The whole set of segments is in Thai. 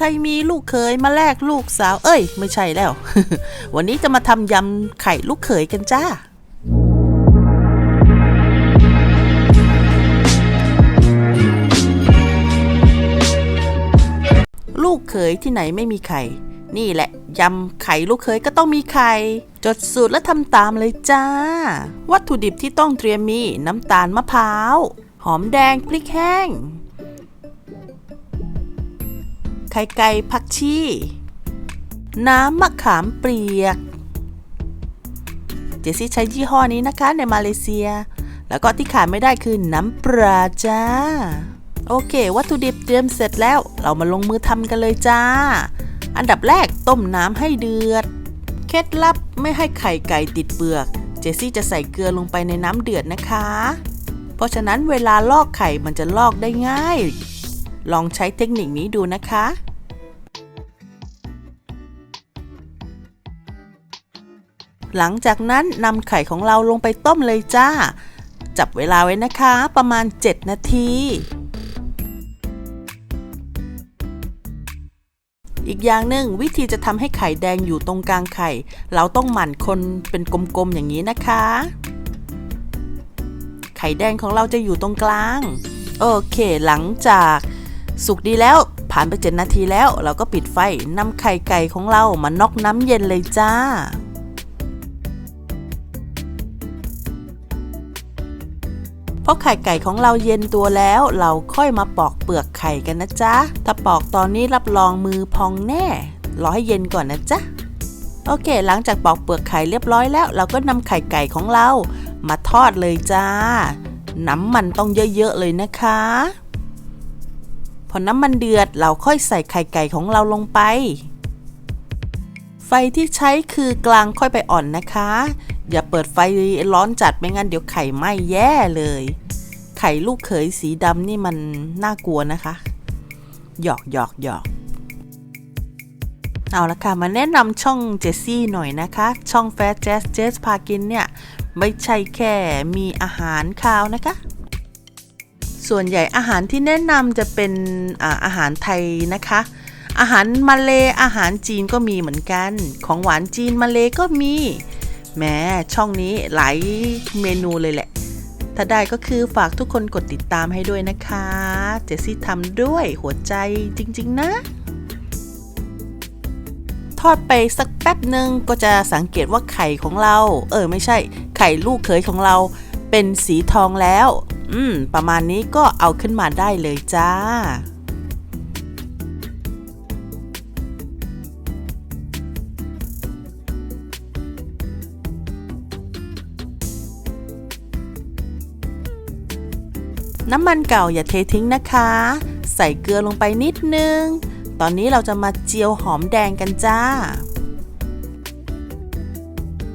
ใครมีลูกเขยมาแลกลูกสาว เอ้ย ไม่ใช่แล้ว วันนี้จะมาทำยำไข่ลูกเขยกันจ้าลูกเขยที่ไหนไม่มีไข่ นี่แหละยำไข่ลูกเขยก็ต้องมีไข่ จดสูตรและทำตามเลยจ้า วัตถุดิบที่ต้องเตรียมมีน้ำตาลมะพร้าว หอมแดงพริกแห้ง ข่ไก่ผักชี น้ำมะขามเปียก เจสซี่ใช้ยี่ห้อนี้นะคะในมาเลเซีย แล้วก็ที่ขาดไม่ได้คือน้ำปลาจ้า โอเค วัตถุดิบเตรียมเสร็จแล้ว เรามาลงมือทำกันเลยจ้า อันดับแรกต้มน้ำให้เดือด เคล็ดลับไม่ให้ไข่ไก่ติดเปลือก เจสซี่จะใส่เกลือลงไปในน้ำเดือดนะคะ เพราะฉะนั้นเวลาลอกไข่มันจะลอกได้ง่ายลองใช้เทคนิคนี้ดูนะคะ หลังจากนั้นนำไข่ของเราลงไปต้มเลยจ้า จับเวลาไว้นะคะประมาณ 7 นาที อีกอย่างหนึ่งวิธีจะทำให้ไข่แดงอยู่ตรงกลางไข่ เราต้องหมั่นคนเป็นกลมๆอย่างนี้นะคะ ไข่แดงของเราจะอยู่ตรงกลาง โอเคหลังจากสุกดีแล้วผ่านไป 7 นาทีแล้ว เราก็ปิดไฟนำไข่ไก่ของเรามานอกน้ำเย็นเลยจ้า พอไข่ไก่ของเราเย็นตัวแล้ว เราค่อยมาปอกเปลือกไข่กันนะจ๊ะ ถ้าปอกตอนนี้รับรองมือพองแน่ รอให้เย็นก่อนนะจ๊ะ โอเค หลังจากปอกเปลือกไข่เรียบร้อยแล้ว เราก็นำไข่ไก่ของเรา มาทอดเลยจ้า น้ำมันต้องเยอะๆเลยนะคะ พอน้ำมันเดือดเราค่อยใส่ไข่ไก่ของเราลงไปไฟที่ใช้คือกลางค่อยไปอ่อนนะคะ อย่าเปิดไฟร้อนจัดไม่งั้นเดี๋ยวไข่ไหม้แย่เลย ไข่ลูกเขยสีดำนี่มันน่ากลัวนะคะ หยอกหยอกหยอกเอาละค่ะ มาแนะนำช่องเจสซี่หน่อยนะคะ ช่องแฟร์แจสเจสพากินเนี่ย ไม่ใช่แค่มีอาหารคาวนะคะ ส่วนใหญ่อาหารที่แนะนำจะเป็นอาอาหารไทยนะคะ อาหารมาเลอาหารจีนก็มีเหมือนกัน ของหวานจีนมาเลก็มี แม้ช่องนี้หลายเมนูเลยแหละ ถ้าได้ก็คือฝากทุกคนกดติดตามให้ด้วยนะคะ เจสซี่ทำด้วยหัวใจจริง ๆ นะ ทอดไปสักแป๊บหนึ่งก็จะสังเกตว่าไข่ของเรา เออไม่ใช่ ไข่ลูกเขยของเราเป็นสีทองแล้ว อืม ประมาณนี้ก็เอาขึ้นมาได้เลยจ้า น้ำมันเก่าอย่าเททิ้งนะคะ ใส่เกลือลงไปนิดนึง ตอนนี้เราจะมาเจียวหอมแดงกันจ้า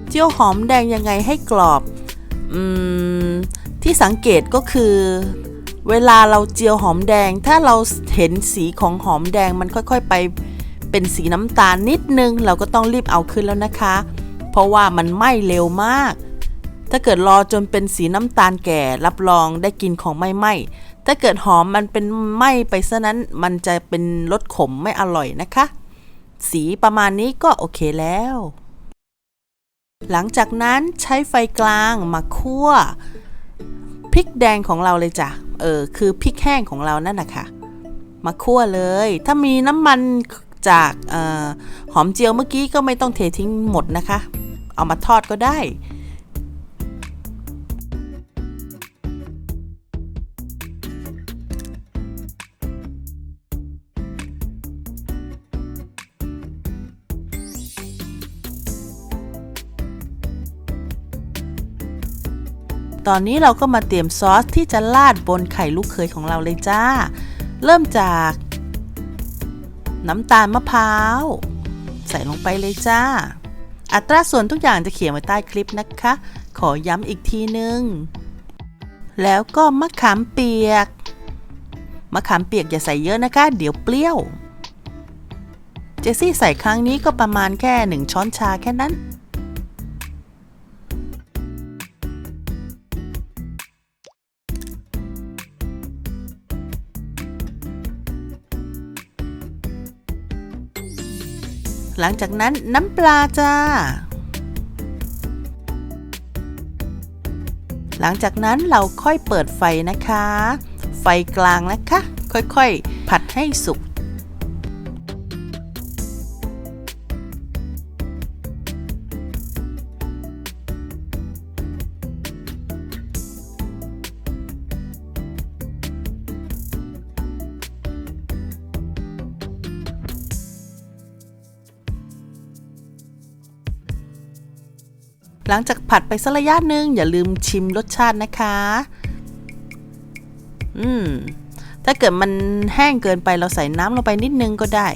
เจียวหอมแดงยังไงให้กรอบ อืม ที่สังเกตก็คือ เวลาเราเจียวหอมแดง ถ้าเราเห็นสีของหอมแดงมันค่อยๆไป เป็นสีน้ำตาลนิดนึง เราก็ต้องรีบเอาขึ้นแล้วนะคะ เพราะว่ามันไหม้เร็วมาก ถ้าเกิดรอจนเป็นสีน้ำตาลแก่รับรองได้กินของไม่ไหม้ถ้าเกิดหอมมันเป็นไหม้ไปซะนั้นมันจะเป็นรสขมไม่อร่อยนะคะ สีประมาณนี้ก็โอเคแล้ว หลังจากนั้นใช้ไฟกลางมาคั่วพริกแดงของเราเลยจ้ะ เออ คือพริกแห้งของเรานั่นนะคะมาคั่วเลย ถ้ามีน้ำมันจากออหอมเจียวเมื่อกี้ก็ไม่ต้องเททิ้งหมดนะคะ เอามาทอดก็ได้ ตอนนี้เราก็มาเตรียมซอสที่จะราดบนไข่ลูกเขยของเราเลยจ้า เริ่มจาก น้ำตาลมะพร้าว ใส่ลงไปเลยจ้า อัตราส่วนทุกอย่างจะเขียนไว้ใต้คลิปนะคะ ขอย้ำอีกทีนึง แล้วก็มะขามเปียก มะขามเปียกอย่าใส่เยอะนะคะ เดี๋ยวเปรี้ยว เจสซี่ใส่ครั้งนี้ก็ประมาณแค่หนึ่งช้อนชาแค่นั้น หลังจากนั้นน้ำปลาจ้า หลังจากนั้นเราค่อยเปิดไฟนะคะ ไฟกลางนะคะ ค่อยๆ ผัดให้สุก ลังจากผัดไปสักระยะหนึ่งอย่าลืมชิมรสชาตินะคะ อืม ถ้าเกิดมันแห้งเกินไปเราใส่น้ำลงไปนิดนึงก็ได้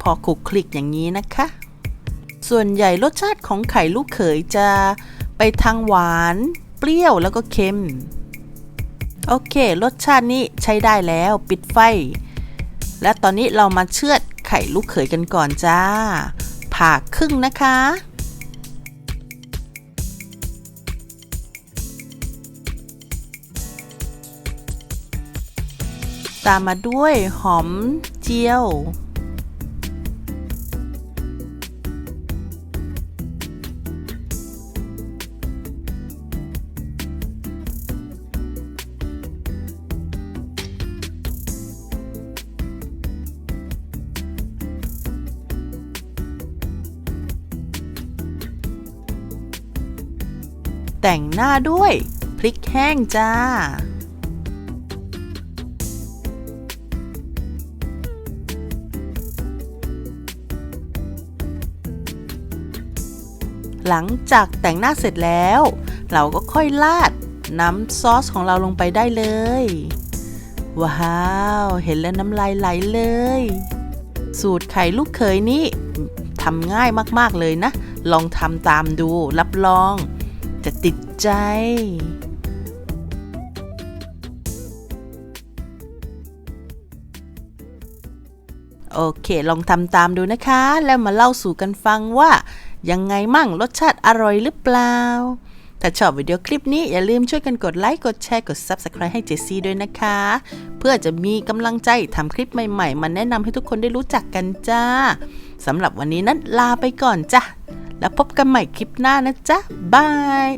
พอคลุกคลิกอย่างนี้นะคะ ส่วนใหญ่รสชาติของไข่ลูกเขยจะไปทางหวาน เปรี้ยวแล้วก็เค็ม โอเค รสชาตินี้ใช้ได้แล้วปิดไฟ และตอนนี้เรามาเชือดไข่ลูกเขยกันก่อนจ้าผ่าครึ่งนะคะ ตามมาด้วยหอมเจียว แต่งหน้าด้วยพริกแห้งจ้า หลังจากแต่งหน้าเสร็จแล้ว เราก็ค่อยราดน้ำซอสของเราลงไปได้เลย ว้าว เห็นแล้วน้ำลายไหลเลย สูตรไข่ลูกเขยนี่ทำง่ายมากๆเลยนะ ลองทำตามดูรับรอง จะติดใจโอเค ลองทำตามดูนะคะ แล้วมาเล่าสู่กันฟังว่า ยังไงมั่งรสชาติอร่อยหรือเปล่า ถ้าชอบวิดีโอคลิปนี้อย่าลืมช่วยกันกดไลค์ กดแชร์ กด Subscribe ให้เจสซี่ด้วยนะคะ เพื่อจะมีกำลังใจทำคลิปใหม่ๆ มาแนะนำให้ทุกคนได้รู้จักกันจ้าสำหรับวันนี้นั้นลาไปก่อนจ้ะ แล้วพบกันใหม่คลิปหน้านะจ๊ะบาย